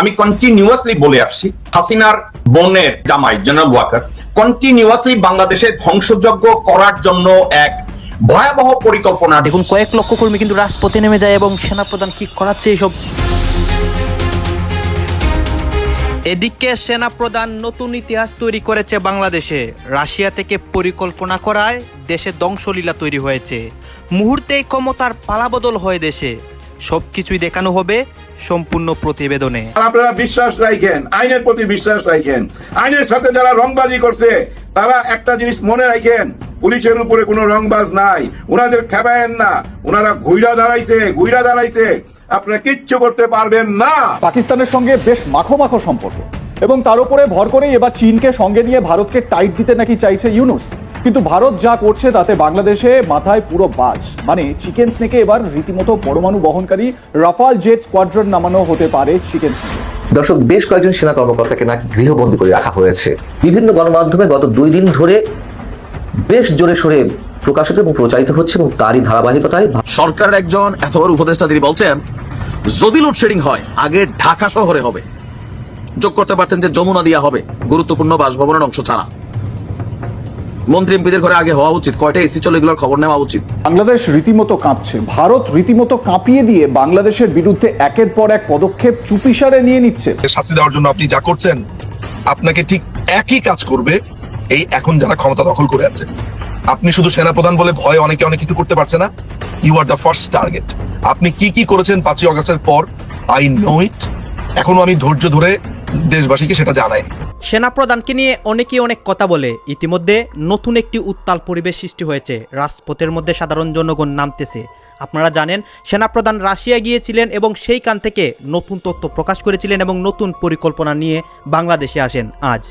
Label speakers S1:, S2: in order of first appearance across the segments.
S1: আমি কন্টিনিউয়াসলি বলে আসছি, হাসিনার বোনের জামাই জেনারেল ওয়াকার কন্টিনিউয়াসলি বাংলাদেশে ধ্বংসযজ্ঞ করার জন্য এক ভয়াবহ পরিকল্পনা।
S2: দেখুন, কয়েক লক্ষ কর্মী কিন্তু রাজপথে নেমে যায় এবং সেনাপ্রধান কি করাচ্ছে এইসব? এদিকে সেনাপ্রধান নতুন ইতিহাস তৈরি করেছে বাংলাদেশে। রাশিয়া থেকে পরিকল্পনা করায় দেশে ধ্বংসলীলা তৈরি হয়েছে। মুহূর্তেই ক্ষমতার পালাবদল হয় দেশে। সবকিছুই দেখানো হবে সম্পূর্ণ প্রতিবেদনে।
S3: আপনারা বিশ্বাস রাখেন আইনের প্রতি বিশ্বাস রাখেন। আইনের সাথে যারা রংবাজি করছে তারা একটা জিনিস মনে রাখেন পুলিশের উপরে কোনো রংবাজ নাই ওনাদের খেপায়েন না ওনারা ঘুইরা দাঁড়াইছে ঘুইরা দাঁড়াইছে আপনারা কিচ্ছু করতে পারবেন না।
S4: পাকিস্তানের সঙ্গে বেশ মাখো মাখো সম্পর্ক এবং তার উপরে ভর করেই এবার চীনকে সঙ্গে নিয়ে ভারতকে টাইট দিতে নাকি চাইছে ইউনুস। কিন্তু ভারত যা করছে তাতে বাংলাদেশে মাথায় পুরো বাজ। মানে চিকেন স্নেকে এবার রীতিমতো পরমাণু বহনকারী রাফাল জেট স্কোয়াড্রন নামানো হতে পারে চিকেন স্নেকে।
S5: দর্শক বেশ কয়েকজন সেনা কর্মকর্তাকে নাকি গৃহবন্দী করে রাখা হয়েছে। বিভিন্ন গণমাধ্যমে গত দুই দিন ধরে বেশ জোরে সোরে প্রকাশিত এবং প্রচারিত হচ্ছে এবং তারই ধারাবাহিকতায়
S6: সরকারের একজন এত বড় উপদেষ্টা তিনি বলছেন যদি লোডশেডিং হয় আগে ঢাকা শহরে হবে। যোগ করতে পারতেন যে যমুনা দিয়া হবে গুরুত্বপূর্ণ বাসভবনের অংশ ছাড়া। মন্ত্রী এমপিদের ঘরে আগে হওয়া উচিত। কয়টা এসি চলে এগুলোর খবর নেওয়া উচিত?
S4: বাংলাদেশ রীতিমতো কাঁপছে। ভারত রীতিমতো কাঁপিয়ে দিয়ে বাংলাদেশের বিরুদ্ধে একের পর এক পদক্ষেপ চুপিসারে নিয়ে নিচ্ছে।
S7: শাস্তি দেওয়ার জন্য আপনি যা করছেন আপনাকে ঠিক একই কাজ করবে এই এখন যারা ক্ষমতা দখল করে আছে। আপনি শুধু সেনাপ্রধান বলে ভয়ে অনেকে অনেক কিছু করতে পারছে না। You are the first target আপনি কি কি করেছেন পাঁচই অগস্টের পর আই নো ইট এখনও আমি ধৈর্য ধরে দেশবাসীকে সেটা জানাইনি।
S2: সেনাপ্রধানকে নিয়ে অনেকেই অনেক কথা বলে। ইতিমধ্যে নতুন একটি উত্তাল পরিবেশ সৃষ্টি হয়েছে। রাজপথের মধ্যে সাধারণ জনগণ নামতেছে। আপনারা জানেন, সেনাপ্রধান রাশিয়া গিয়েছিলেন এবং সেইখান থেকে নতুন তথ্য প্রকাশ করেছিলেন এবং নতুন পরিকল্পনা নিয়ে বাংলাদেশে আসেন আজ।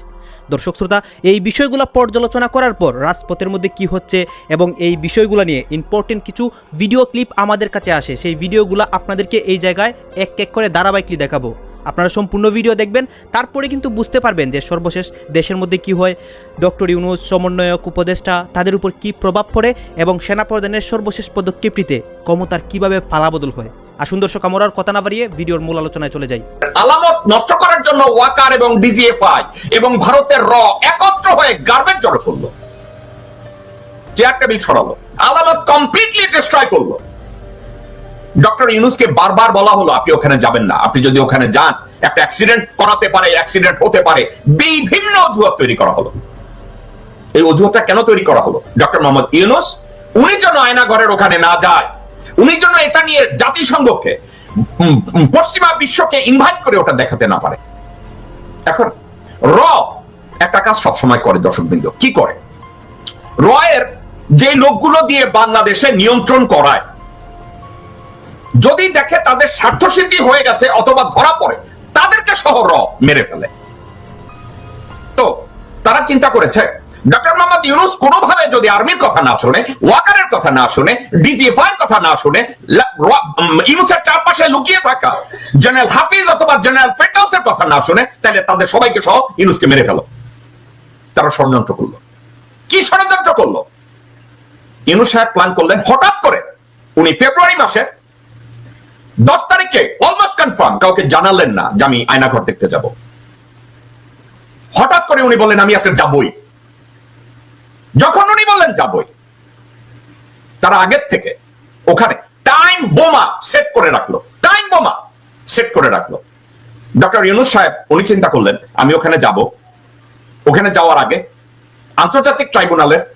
S2: দর্শক শ্রোতা, এই বিষয়গুলো পর্যালোচনা করার পর রাজপথের মধ্যে কি হচ্ছে এবং এই বিষয়গুলো নিয়ে ইম্পর্টেন্ট কিছু ভিডিও ক্লিপ আমাদের কাছে আসে। সেই ভিডিওগুলো আপনাদেরকে এই জায়গায় এক এক করে ধারাবাহিকলি দেখাবো। আপনারা সম্পূর্ণ ভিডিও দেখবেন। তারপরে কিন্তু বুঝতে পারবেন যে সর্বশেষ দেশের মধ্যে কি হয়। ডক্টর ইউনুস, সমন্বয়ক, উপদেষ্টা, তাদের উপর কি প্রভাব পড়ে এবং সেনাপ্রধানের সর্বশেষ পদক্ষেপটিতে ক্ষমতার কীভাবে পালাবদল হয়। আসুন দর্শক, আমরা কথা না বাড়িয়ে ভিডিওর মূল আলোচনায় চলে যাই।
S1: আলামত নষ্ট করার জন্য ওয়াকার এবং ডিজিএফআই এবং ভারতের র একত্র হয়ে গার্বেজ জড়ো করল। চেয়ার টেবিল আলামত কমপ্লিটলি ডিস্ট্রয় করল। ডক্টর ইউনুসকে বারবার বলা হলো, আপনি ওখানে যাবেন না। আপনি যদি ওখানে যান, একটা অ্যাক্সিডেন্ট করাতে পারে অ্যাক্সিডেন্ট হতে পারে। বিভিন্ন অজুহাত তৈরি করা হলো। এই অজুহাতটা কেন তৈরি করা হলো? ডক্টর মোহাম্মদ ইউনুস, উনি যেন আয়নাঘরের ওখানে না যায়, উনি যেন এটা নিয়ে জাতিসংঘকে পশ্চিমা বিশ্বকে ইনভাইট করে ওটা দেখাতে না পারে। এখন, র একটা কাজ সবসময় করে দর্শকবৃন্দ। কি করে? র এর যে লোকগুলো দিয়ে বাংলাদেশে নিয়ন্ত্রণ করায় যদি দেখে তাদের স্বার্থসিদ্ধি হয়ে গেছে অথবা ধরা পড়ে, তাদেরকে সহ র মেরে ফেলে। তো, তারা চিন্তা করেছে ডক্টর মোহাম্মদ ইউনুস কোনোভাবে যদি আর্মির কথা না শুনে, ওয়াকারের কথা না শুনে, ডিজিএফআই কথা না শুনে ইউনুসের চারপাশে লুকিয়ে থাকা জেনারেল হাফিজ অথবা জেনারেল ফেটাউসের কথা না শুনে, তাহলে তাদের সবাইকে সহ ইউনুসকে মেরে ফেলো। তারা ষড়যন্ত্র করল। কি ষড়যন্ত্র করল? ইউনুস সাহেব প্ল্যান করলেন, হঠাৎ করে উনি ফেব্রুয়ারি মাসে দশ তারিখে অলমোস্ট কনফার্ম কাউকে জানালেন না যে আমি আয়নাঘর দেখতে যাব। হঠাৎ করে উনি বললেন, আমি আজকে যাবই। যখন উনি বললেন, যাবই। তারা আগের থেকে ওখানে টাইম বোমা সেট করে রাখল টাইম বোমা সেট করে রাখল। ডক্টর ইউনুস সাহেব, উনি চিন্তা করলেন, আমি ওখানে যাব। ওখানে যাওয়ার আগে আন্তর্জাতিক ট্রাইব্যুনালের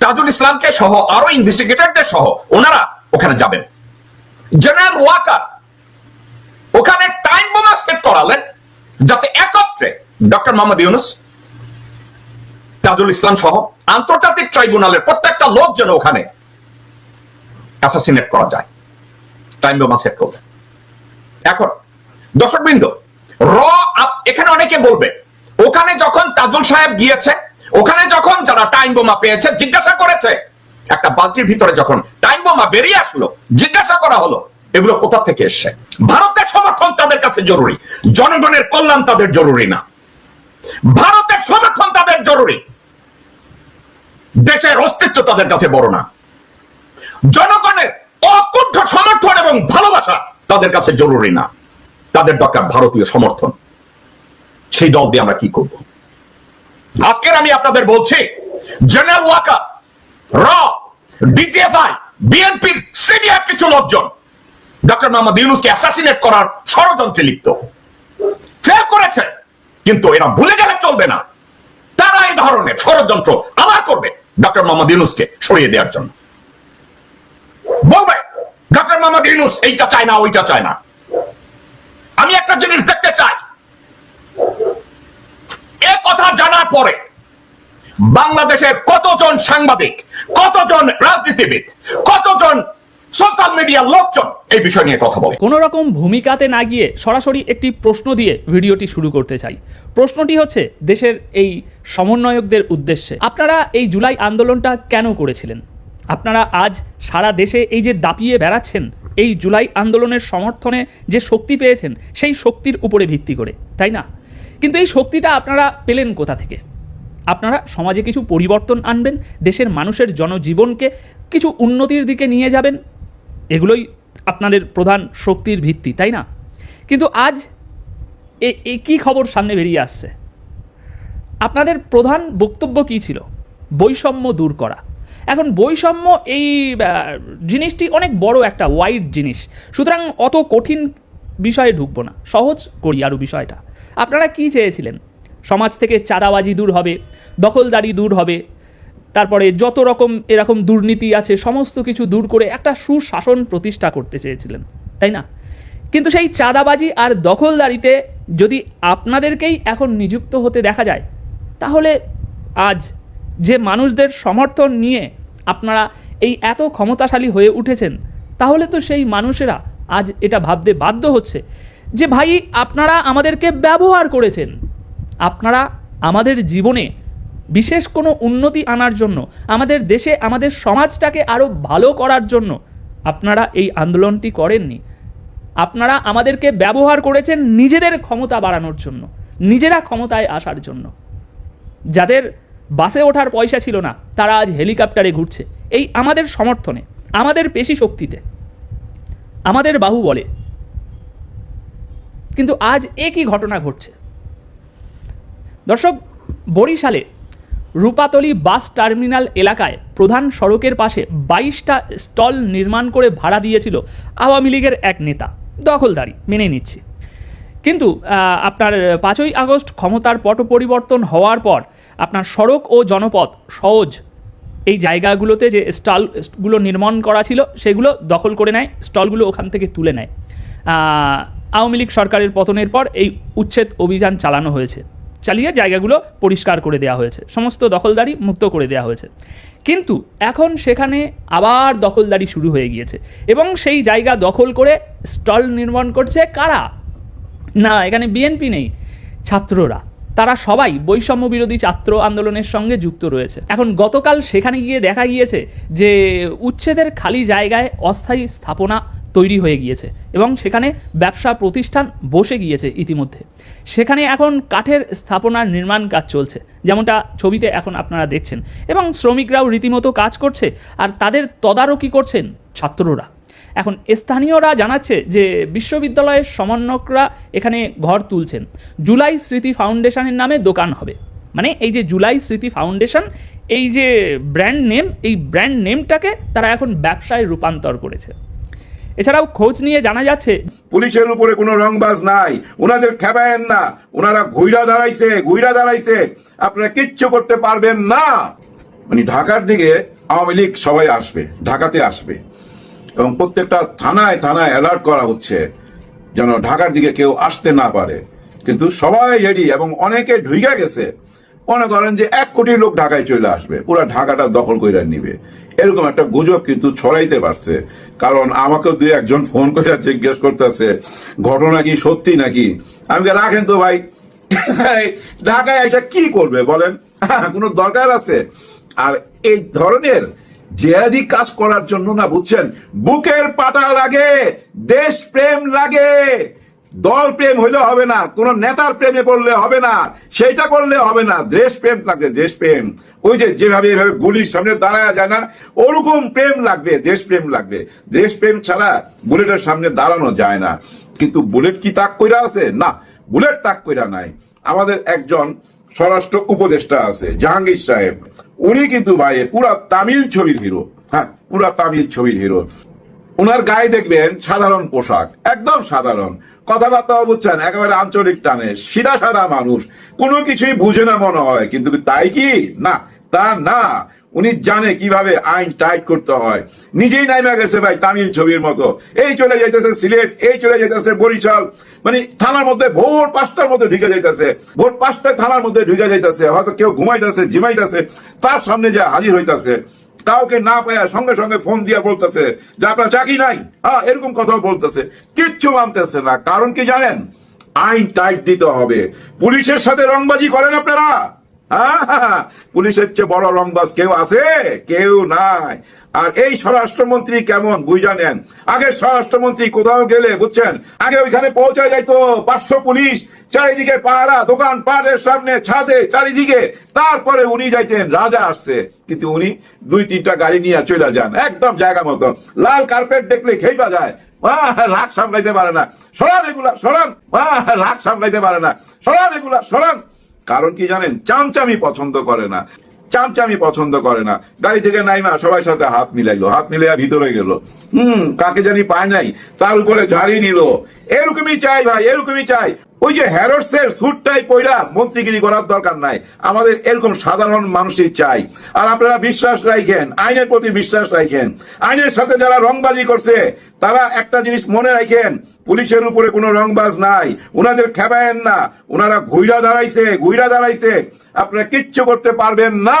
S1: তাজুল ইসলামকে সহ আরও ইনভেস্টিগেটরদের সহ ওনারা ওখানে যাবেন। জেনারেল ওয়াকার ওখানে টাইম বোমা সেট করালেন যাতে একত্রে ডক্টর মোহাম্মদ ইউনুস তাজুল ইসলাম সহ আন্তর্জাতিক ট্রাইব্যুনালের প্রত্যেকটা লোক যেন ওখানে অ্যাসাসিনেট করা যায়। টাইম বোমা সেট করবে এখন দর্শকবৃন্দ, র এখানে অনেকে বলবে, ওখানে যখন তাজুল সাহেব গিয়েছে, ওখানে যখন যারা টাইম বোমা পেয়েছে, জিজ্ঞাসা করেছে একটা বালতির ভিতরে যখন টাইম বোমা বেরিয়ে আসলো, জিজ্ঞাসা করা হলো, এগুলো কোথা থেকে এসছে? ভারতের সমর্থন তাদের কাছে জরুরি, জনগণের কল্যাণ তাদের জরুরি না। ভারতের সমর্থন তাদের জরুরি। দেশের অস্তিত্ব তাদের কাছে বড় না। জনগণের অকুণ্ঠ সমর্থন এবং ভালোবাসা তাদের কাছে জরুরি না। তাদের দরকার ভারতীয় সমর্থন। সেই দল দিয়ে আমরা কি করব? আজকের আমি আপনাদের বলছি, জেনারেল ওয়াকার, র ডিজিএফআই বিএনপির সিনিয়র কিছু লোকজন। ডক্টর মোহাম্মদ ইউনুসকে অ্যাসাসিনেট করার ষড়যন্ত্রে লিপ্ত। ফেল করেছে, কিন্তু এরা ভুলে গেলে চলবে না। তারা এই ধরনের ষড়যন্ত্র আবার করবে ডক্টর মোহাম্মদ ইউনুসকে সরিয়ে দেওয়ার জন্য। বলবে, ডক্টর মোহাম্মদ ইউনুস, এইটা চায় না, ওইটা চায় না। আমি একটা জিনিস দেখতে চাই। এ কথা জানার পরে বাংলাদেশের কতজন সাংবাদিক, কতজন রাজনীতিবিদ, কতজন সোশ্যাল মিডিয়ার লোকজন এই বিষয় নিয়ে কথা বলে?
S8: কোনো রকম ভূমিকাতে না গিয়ে সরাসরি একটি প্রশ্ন দিয়ে ভিডিওটি শুরু করতে চাই। প্রশ্নটি হচ্ছে দেশের এই সমন্বয়কদের উদ্দেশ্যে। আপনারা এই জুলাই আন্দোলনটা কেন করেছিলেন? আপনারা আজ সারা দেশে এই যে দাপিয়ে বেড়াচ্ছেন, এই জুলাই আন্দোলনের সমর্থনে যে শক্তি পেয়েছেন, সেই শক্তির উপরে ভিত্তি করে, তাই না? কিন্তু এই শক্তিটা আপনারা পেলেন কোথা থেকে? আপনারা সমাজে কিছু পরিবর্তন আনবেন, দেশের মানুষের জনজীবনকে কিছু উন্নতির দিকে নিয়ে যাবেন, এগুলোই আপনাদের প্রধান শক্তির ভিত্তি, তাই না? কিন্তু আজ এ কী খবর সামনে বেরিয়ে আসছে? আপনাদের প্রধান বক্তব্য কী ছিল? বৈষম্য দূর করা। এখন বৈষম্য এই জিনিসটি অনেক বড় একটা ওয়াইড জিনিস। সুতরাং অত কঠিন বিষয়ে ঢুকবো না। সহজ করি আরও বিষয়টা। আপনারা কি চেয়েছিলেন? সমাজ থেকে চাঁদাবাজি দূর হবে, দখলদারি দূর হবে। তারপরে যত রকম এরকম দুর্নীতি আছে, সমস্ত কিছু দূর করে একটা সুশাসন প্রতিষ্ঠা করতে চেয়েছিলেন, তাই না? কিন্তু সেই চাঁদাবাজি আর দখলদারিতে যদি আপনাদেরকেই এখন নিযুক্ত হতে দেখা যায়, তাহলে আজ যে মানুষদের সমর্থন নিয়ে আপনারা এই এত ক্ষমতাশালী হয়ে উঠেছেন, তাহলে তো সেই মানুষেরা আজ এটা ভাবতে বাধ্য হচ্ছে যে, ভাই, আপনারা আমাদেরকে ব্যবহার করেছেন। আপনারা আমাদের জীবনে বিশেষ কোনো উন্নতি আনার জন্য, আমাদের দেশে, আমাদের সমাজটাকে আরও ভালো করার জন্য আপনারা এই আন্দোলনটি করেননি। আপনারা আমাদেরকে ব্যবহার করেছেন নিজেদের ক্ষমতা বাড়ানোর জন্য, নিজেরা ক্ষমতায় আসার জন্য। যাদের বাসে ওঠার পয়সা ছিল না, তারা আজ হেলিকপ্টারে ঘুরছে। এই আমাদের সমর্থনে, আমাদের পেশি শক্তিতে, আমাদের বাহু বলে। কিন্তু আজ একই ঘটনা ঘটছে। দর্শক, বরিশালে রূপাতলি বাস টার্মিনাল এলাকায় প্রধান সড়কের পাশে বাইশটা স্টল নির্মাণ করে ভাড়া দিয়েছিল আওয়ামী লীগের এক নেতা। দখলদারি মেনে নিচ্ছে। কিন্তু আপনার পাঁচই আগস্ট ক্ষমতার পট পরিবর্তন হওয়ার পর আপনার সড়ক ও জনপথ সহজ। এই জায়গাগুলোতে যে স্টলগুলো নির্মাণ করা ছিল, সেগুলো দখল করে নেয়, স্টলগুলো ওখান থেকে তুলে নেয়। আওয়ামী লীগ সরকারের পতনের পর এই উচ্ছেদ অভিযান চালানো হয়েছে। চালিয়ে জায়গাগুলো পরিষ্কার করে দেওয়া হয়েছে। সমস্ত দখলদারি মুক্ত করে দেওয়া হয়েছে। কিন্তু এখন সেখানে আবার দখলদারি শুরু হয়ে গিয়েছে এবং সেই জায়গা দখল করে স্টল নির্মাণ করছে কারা? না, এখানে বিএনপি নেই, ছাত্ররা। তারা সবাই বৈষম্য বিরোধী ছাত্র আন্দোলনের সঙ্গে যুক্ত রয়েছে। এখন গতকাল সেখানে গিয়ে দেখা গিয়েছে যে উচ্ছেদের খালি জায়গায় অস্থায়ী স্থাপনা তৈরি হয়ে গিয়েছে এবং সেখানে ব্যবসা প্রতিষ্ঠান বসে গিয়েছে ইতিমধ্যে। সেখানে এখন কাঠের স্থাপনার নির্মাণ কাজ চলছে, যেমনটা ছবিতে এখন আপনারা দেখছেন। এবং শ্রমিকরাও রীতিমতো কাজ করছে আর তাদের তদারকি করছেন ছাত্ররা। এখন স্থানীয়রা জানাচ্ছে যে বিশ্ববিদ্যালয়ের সমন্বয়করা এখানে ঘর তুলছেন। জুলাই স্মৃতি ফাউন্ডেশনের নামে দোকান হবে। মানে এই যে জুলাই স্মৃতি ফাউন্ডেশন, এই যে ব্র্যান্ড নেম, এই ব্র্যান্ড নেমটাকে তারা এখন ব্যবসায় রূপান্তর করেছে। এছাড়াও খোঁজ নিয়ে জানা যাচ্ছে,
S3: পুলিশের উপরে কোনো রংবাজ নাই, ওনাদের খেবায়েন না, ওনারা ঘুইরা দাঁড়াইছে ঘুইরা দাঁড়াইছে, আপনারা কিচ্ছু করতে পারবেন না। মানে ঢাকার দিকে আওয়ামী লীগ সবাই আসবে, ঢাকাতে আসবে। এবং প্রত্যেকটা থানায় থানায় অ্যালার্ট করা হচ্ছে যেন ঢাকার দিকে কেউ আসতে না পারে। কিন্তু সবাই রেডি এবং অনেকে ঢুইকা গেছে। মনে করেন যে এক কোটি লোক ঢাকায় চলে আসবে। পুরো ঢাকাটা দখল করে নিবে। এরকম একটা গুজব কিন্তু ছড়াইতে পারছে। কারণ আমাকেও দুই একজন ফোন করে জিজ্ঞেস করতেছে, ঘটনা কি সত্যি নাকি? আমি রাখেন তো ভাই। ঢাকায় এসে কি করবে বলেন? কোনো দরকার আছে? আর এই ধরনের জেহাদি কাজ করার জন্য না, বুঝছেন? বুকের পাটা লাগে দেশ প্রেম লাগে। দল প্রেম হইলে হবে না, কোন নেতার প্রেমে পড়লে হবে না, সেইটা করলে হবে না, দেশ প্রেম লাগবে দেশ প্রেম। ওই যেভাবে এভাবে গুলির সামনে দাঁড়ায় যায় না, ওরকম প্রেম লাগবে, দেশ প্রেম লাগবে। দেশ প্রেম ছাড়া বুলেটের সামনে দাঁড়ানো যায় না। কিন্তু বুলেট কি তাক কইরা আছে? না, বুলেট তাক কইরা নাই। আমাদের একজন স্বরাষ্ট্র উপদেষ্টা আছে, জাহাঙ্গীর সাহেব। উনি কিন্তু ভাই, পুরা তামিল ছবির হিরো। হ্যাঁ পুরা তামিল ছবির হিরো। ওনার গায়ে দেখবেন সাধারণ পোশাক, একদম সাধারণ। কথাবার্তাও বুঝছেন একেবারে আঞ্চলিক টানে, সিধা সাদা মানুষ। কোনো কিছুই বুঝে না মনে হয়, কিন্তু তাই কি? না, তা না। উনি জানে কীভাবে আইন টাইট করতে হয়। নিজেই নাইমা গেছে ভাই তামিল ছবির মতো। এই চলে যাইতেছে সিলেট, এই চলে যাইতেছে বরিশাল। মানে থানার মধ্যে ভোর পাঁচটার মধ্যে ঢুকে যাইতেছে। ভোর পাঁচটায় থানার মধ্যে ঢুকে যাইতেছে। হয়তো কেউ ঘুমাইতেছে জিমাইতেছে তার সামনে যে হাজির হইতাছে। কাউকে না পায়া সঙ্গে সঙ্গে ফোন দিয়ে বলতেছে যে আপনার চাকরি নাই। হ্যাঁ এরকম কথাও বলতেছে। কিচ্ছু মানতেছে না। কারণ কি জানেন? আইন টাইট দিতে হবে। পুলিশের সাথে রংবাজি করেন আপনারা। পুলিশের চেয়ে বড় রংবাজ কেউ আছে? কেউ নাই। আর এই স্বরাষ্ট্রমন্ত্রী কেমন, বুঝা নেন? আগে স্বরাষ্ট্রমন্ত্রী কোথাও গেলে, বুঝছেন? আগে ওইখানে পৌঁছায় যাইতো পাঁচশো পুলিশ, চারিদিকে পাহারা, দোকান পাহাড়ের সামনে, ছাদে, চারিদিকে। তারপরে উনি যাইতেন, রাজা আসছে। কিন্তু উনি দুই, তিনটা গাড়ি নিয়ে চলে যান, একদম জায়গা মতো। লাল কার্পেট দেখলে খেইবা যায়। রাগ সামলাইতে পারে না। সরান এগুলা, সরান। রাগ সামলাইতে পারে না। সরান এগুলা, সরান। কারণ কি জানেন? চামচামি পছন্দ করে না। চামচামি পছন্দ করে না। গাড়ি থেকে নাইমা সবার সাথে হাত মিলাইলো। হাত মিলাইয়া ভিতরে গেল। হুম, কাকে জানি পায় নাই। তার উপরে ঝাড়ি নিল। এরকমই চাই ভাই, এরকমই চাই। ওই যে হ্যারোসের স্যুটটাই পইরা মন্ত্রীগিরি করার দরকার নাই। আমাদের এরকম সাধারণ মানুষই চাই। আর আপনারা বিশ্বাস রাখেন আইনের প্রতি বিশ্বাস রাখেন আইনের সাথে যারা রংবাজি করছে, তারা একটা জিনিস মনে রাখেন পুলিশের উপরে কোনো রংবাজ নাই। উনাদের খেপায়েন না। উনারা ঘুইরা দাঁড়াইছে ঘুইরা দাঁড়াইছে। আপনারা কিচ্ছু করতে পারবেন না।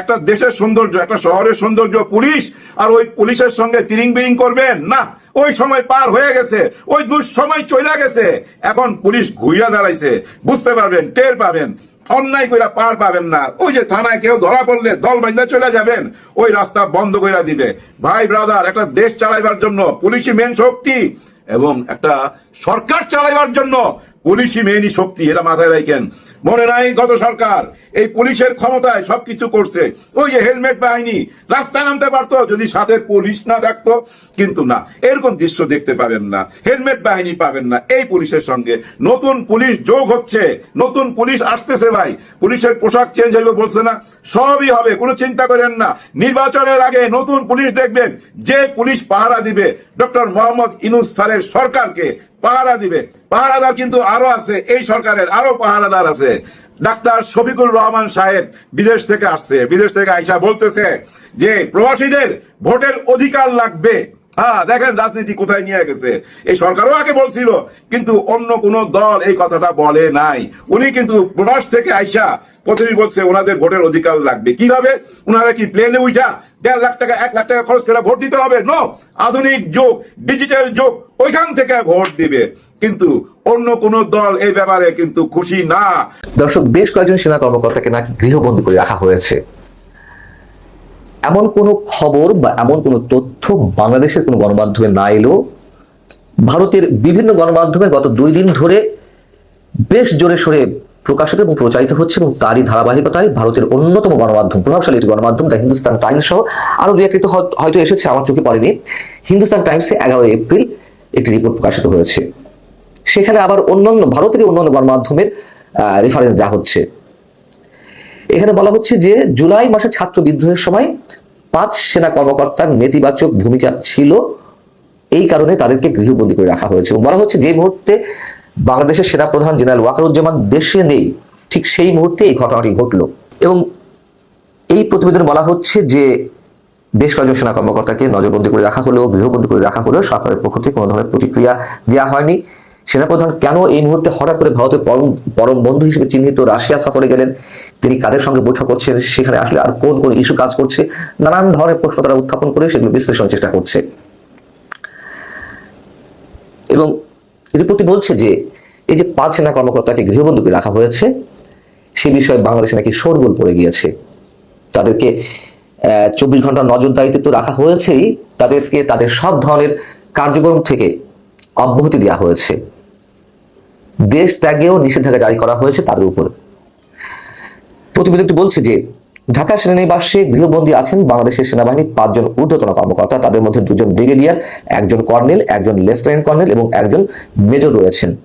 S3: একটা দেশের সৌন্দর্য, একটা শহরের সৌন্দর্য পুলিশ আর ওই পুলিশের সঙ্গে তিরিং বিরিং করবেন? না, ওই সময় পার হয়ে গেছে, ওই দুঃসময় চলে গেছে। এখন পুলিশ ঘুইরা দাঁড়াইছে, বুঝতে পারবেন, টের পাবেন। অন্যায় কইরা পার পাবেন না। ওই যে থানায় কেউ ধরা পড়লে দল বাইন্দা চলে যাবেন, ওই রাস্তা বন্ধ কইরা দিবে। ভাই ব্রাদার একটা দেশ চালাইবার জন্য পুলিশই মেন শক্তি। এবং একটা সরকার চালাইবার জন্য পুলিশই মেনই শক্তি, এটা মাথায় রাখেন। মনে নাই গত সরকার, এই পুলিশের ক্ষমতায় সবকিছু করছে। ওই যে হেলমেট বাহিনী রাস্তায় নামতে পারতো, যদি সাথে পুলিশ না থাকতো, কিন্তু না, এরকম দৃশ্য দেখতে পাবেন না। হেলমেট বাহিনী পাবেন না, এই পুলিশের সঙ্গে। নতুন পুলিশ যোগ হচ্ছে, নতুন পুলিশ আসতেছে ভাই। পুলিশের পোশাক চেঞ্জ হইবে বলছে না, সবই হবে, কোনো চিন্তা করেন না। নির্বাচনের আগে নতুন পুলিশ দেখবেন, যে পুলিশ পাহারা দিবে, ডক্টর মোহাম্মদ ইনুস স্যারের সরকারকে। পাহারা দিবে। পাহারাদার কিন্তু আরও আছে, এই সরকারের আরও পাহারাদার আছে। ডাক্তার শফিকুর রহমান সাহেব বিদেশ থেকে আসছে, বিদেশ থেকে আইসা বলতেছে যে, প্রবাসীদের ভোটের অধিকার লাগবে। হ্যাঁ দেখেন রাজনীতি কোথায় নিয়ে গেছে। এই সরকারও আগে বলছিল, কিন্তু অন্য কোন দল এই কথাটা বলে নাই। উনি কিন্তু প্রবাস থেকে আইসা প্রথমেই বলছে, ওনাদের ভোটের অধিকার লাগবে। কীভাবে? ওনারা কি প্লেনে উঠা দেড় লাখ টাকা, এক লাখ টাকা খরচ করে ভোট দিতে হবে? নো আধুনিক যুগ ডিজিটাল যুগ, ওইখান থেকে ভোট দিবে। কিন্তু অন্য কোন দল এই ব্যাপারে কিন্তু খুশি না।
S5: দর্শক, বেশ কয়েকজন সেনা কর্মকর্তাকে নাকি গৃহবন্দী করে রাখা হয়েছে। এমন কোনো খবর বা এমন কোনো তথ্য বাংলাদেশের কোনো গণমাধ্যমে না এলেও ভারতের বিভিন্ন গণমাধ্যমে গত দুই দিন ধরে বেশ জোরে সোরে প্রকাশিত এবং প্রচারিত হচ্ছে এবং তারই ধারাবাহিকতায় ভারতের অন্যতম গণমাধ্যম, প্রভাবশালী একটি গণমাধ্যম, দ্য হিন্দুস্তান টাইমস সহ আরও দু একটি হয়তো এসেছে, আমার চোখে পড়েনি। হিন্দুস্তান টাইমসে এগারোই এপ্রিল একটি রিপোর্ট প্রকাশিত হয়েছে। সেখানে আবার অন্যান্য ভারতেরই অন্যান্য গণমাধ্যমের রেফারেন্স দেওয়া হচ্ছে। এখানে বলা হচ্ছে যে জুলাই মাসে ছাত্র বিদ্রোহের সময় পাঁচ সেনা কর্মকর্তার নেতিবাচক ভূমিকা ছিল। এই কারণে তাদেরকে গৃহবন্দী করে রাখা হয়েছে এবং বলা হচ্ছে যে মুহূর্তে বাংলাদেশের সেনাপ্রধান জেনারেল ওয়াকারুজ্জামান দেশে নেই। ঠিক সেই মুহূর্তে এই ঘটনাটি ঘটলো এবং এই প্রতিবেদনে বলা হচ্ছে যে বেশ কয়েকজন সেনা কর্মকর্তাকে নজরবন্দি করে রাখা হলেও গৃহবন্দী করে রাখা হলেও সরকারের পক্ষ থেকে কোনো ধরনের প্রতিক্রিয়া দেওয়া হয়নি। সেনাপ্রধান কেন এই মুহূর্তে হঠাৎ করে ভারতের পরম পরম বন্ধু হিসেবে চিহ্নিত রাশিয়া সফরে গেলেন? তিনি কাদের সঙ্গে বৈঠক করছেন? সেখানে আসলে আর কোন কোন ইস্যু কাজ করছে? নানান ধরনের প্রশ্ন তারা উত্থাপন করে সেগুলো বিশ্লেষণের চেষ্টা করছে। এবং রিপোর্টটি বলছে যে, এই যে পাঁচ সেনা কর্মকর্তাকে গৃহবন্দী রাখা হয়েছে, সে বিষয়ে বাংলাদেশে নাকি শোরগোল পড়ে গিয়েছে। তাদেরকে চব্বিশ ঘণ্টা নজরদারিতে তো রাখা হয়েছেই, তাদেরকে তাদের সব ধরনের কার্যক্রম থেকে অব্যাহতি দেওয়া হয়েছে। দেশ ত্যাগেও নিষেধাজ্ঞা জারি করা হয়েছে তাদের উপর। প্রতিবেদনটি বলছে যে, ঢাকা সেনানিবাসে গৃহবন্দী আছেন বাংলাদেশের সেনাবাহিনীর পাঁচজন ঊর্ধ্বতন কর্মকর্তা। তাদের মধ্যে দুজন ব্রিগেডিয়ার, একজন কর্নেল, একজন লেফটেন্যান্ট কর্নেল এবং একজন মেজর রয়েছেন।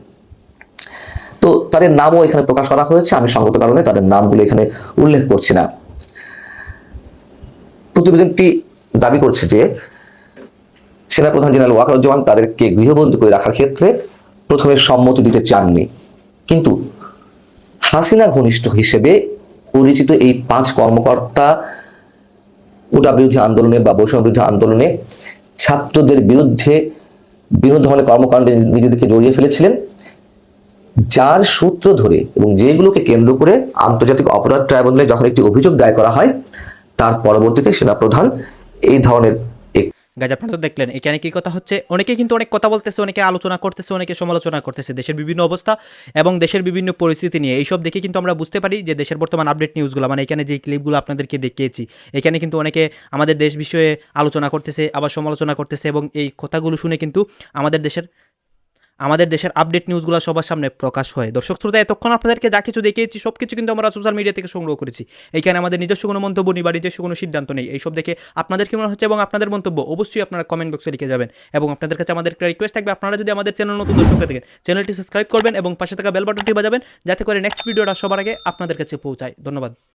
S5: তো তাদের নামও এখানে প্রকাশ করা হয়েছে, আমি সঙ্গত কারণে তাদের নামগুলো এখানে উল্লেখ করছি না। প্রতিবেদনটি দাবি করছে যে, সেনাপ্রধান জেনারেল ওয়াকারুজ্জামান তাদেরকে গৃহবন্দী করে রাখার ক্ষেত্রে প্রথমে সম্মতি দিতে চাননি। কিন্তু হাসিনা ঘনিষ্ঠ হিসেবে পরিচিত এই পাঁচ কর্মকর্তা কোটা বিরোধী আন্দোলনে বা বৈষম্য বিরোধী আন্দোলনে ছাত্রদের বিরুদ্ধে বিভিন্ন ধরনের কর্মকাণ্ডে নিজেদেরকে জড়িয়ে ফেলেছিলেন। যার সূত্র ধরে এবং যেগুলোকে কেন্দ্র করে আন্তর্জাতিক অপরাধ ট্রাইব্যুনালে যখন একটি অভিযোগ দায়ের করা হয়, তার পরবর্তীতে সেনাপ্রধান এই ধরনের
S2: গাজ আপনারা তো দেখলেন। এখানে কি কথা হচ্ছে? অনেকে কিন্তু অনেক কথা বলতেছে, অনেকে আলোচনা করতেছে, অনেকে সমালোচনা করতেছে। দেশের বিভিন্ন অবস্থা এবং দেশের বিভিন্ন পরিস্থিতি নিয়ে। এইসব দেখে কিন্তু আমরা বুঝতে পারি যে দেশের বর্তমান আপডেট নিউজগুলো মানে এখানে যে ক্লিপগুলো আপনাদেরকে দেখিয়েছি, এখানে কিন্তু অনেকে আমাদের দেশ বিষয়ে আলোচনা করতেছে, আবার সমালোচনা করতেছে এবং এই কথাগুলো শুনে কিন্তু আমাদের দেশের আমাদের দেশের আপডেট নিউজগুলো সবার সামনে প্রকাশ হয়। দর্শক শ্রোতা, এতক্ষণ আপনাদেরকে যা কিছু দেখিয়েছি সব কিছু কিন্তু আমরা সোশ্যাল মিডিয়া থেকে সংগ্রহ করেছি। এখানে আমাদের নিজস্ব কোনো মন্তব্য নেই বা নিজস্ব কোনো সিদ্ধান্ত নেই। এইসব দেখে আপনাদের কি মনে হচ্ছে এবং আপনাদের মন্তব্য অবশ্যই আপনারা কমেন্ট বক্সে লিখে যাবেন এবং আপনাদের কাছে আমাদের একটা রিকোয়েস্ট থাকবে, আপনারা যদি আমাদের চ্যানেল নতুন দর্শক থাকেন চ্যানেলটি সাবস্ক্রাইব করবেন এবং পাশে থাকা বেল বাটনটি বাজাবেন, যাতে করে নেক্সট ভিডিওটা সবার আগে আপনাদের কাছে পৌঁছায়। ধন্যবাদ।